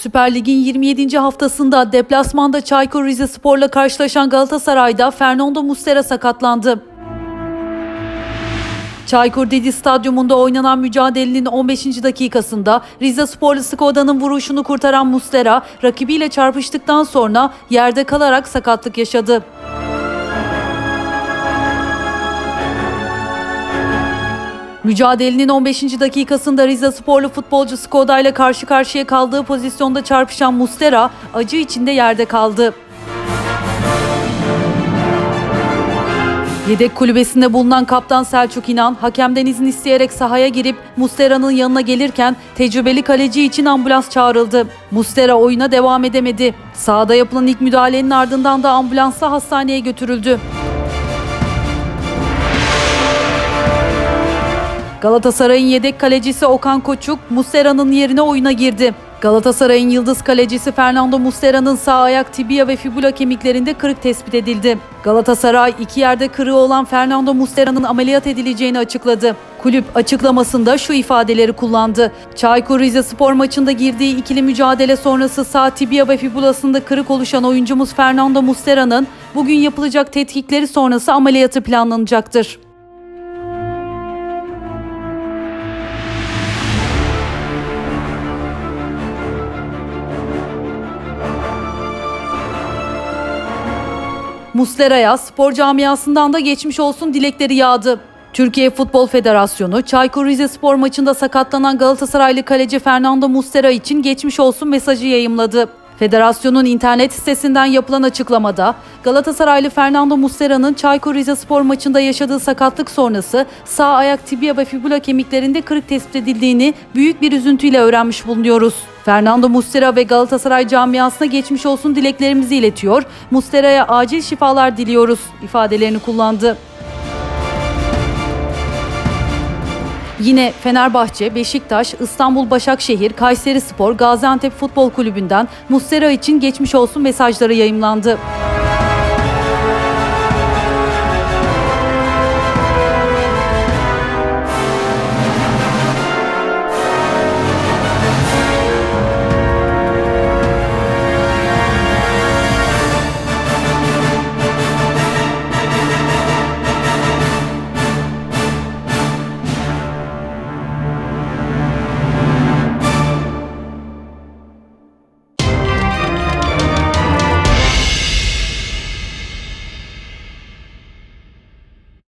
Süper Lig'in 27. haftasında deplasmanda Çaykur Rizespor'la karşılaşan Galatasaray'da Fernando Muslera sakatlandı. Çaykur Dedi Stadyumunda oynanan mücadelenin 15. dakikasında Rize Sporlu Skoda'nın vuruşunu kurtaran Muslera rakibiyle çarpıştıktan sonra yerde kalarak sakatlık yaşadı. Mücadelenin 15. dakikasında Rize Sporlu futbolcu Skoda ile karşı karşıya kaldığı pozisyonda çarpışan Mustera acı içinde yerde kaldı. Yedek kulübesinde bulunan kaptan Selçuk İnan hakemden izin isteyerek sahaya girip Mustera'nın yanına gelirken tecrübeli kaleci için ambulans çağrıldı. Mustera oyuna devam edemedi. Sahada yapılan ilk müdahalenin ardından da ambulansla hastaneye götürüldü. Galatasaray'ın yedek kalecisi Okan Koçuk, Muslera'nın yerine oyuna girdi. Galatasaray'ın yıldız kalecisi Fernando Muslera'nın sağ ayak tibia ve fibula kemiklerinde kırık tespit edildi. Galatasaray iki yerde kırığı olan Fernando Muslera'nın ameliyat edileceğini açıkladı. Kulüp açıklamasında şu ifadeleri kullandı. Çaykur Rizespor maçında girdiği ikili mücadele sonrası sağ tibia ve fibulasında kırık oluşan oyuncumuz Fernando Muslera'nın bugün yapılacak tetkikleri sonrası ameliyatı planlanacaktır. Muslera'ya spor camiasından da geçmiş olsun dilekleri yağdı. Türkiye Futbol Federasyonu, Çaykur Rizespor maçında sakatlanan Galatasaraylı kaleci Fernando Muslera için geçmiş olsun mesajı yayımladı. Federasyonun internet sitesinden yapılan açıklamada Galatasaraylı Fernando Muslera'nın Çaykur Rizespor maçında yaşadığı sakatlık sonrası sağ ayak tibia ve fibula kemiklerinde kırık tespit edildiğini büyük bir üzüntüyle öğrenmiş bulunuyoruz. Fernando Muslera ve Galatasaray camiasına geçmiş olsun dileklerimizi iletiyor. Muslera'ya acil şifalar diliyoruz ifadelerini kullandı. Yine Fenerbahçe, Beşiktaş, İstanbul Başakşehir, Kayseri Spor, Gaziantep Futbol Kulübü'nden Muslera için geçmiş olsun mesajları yayımlandı.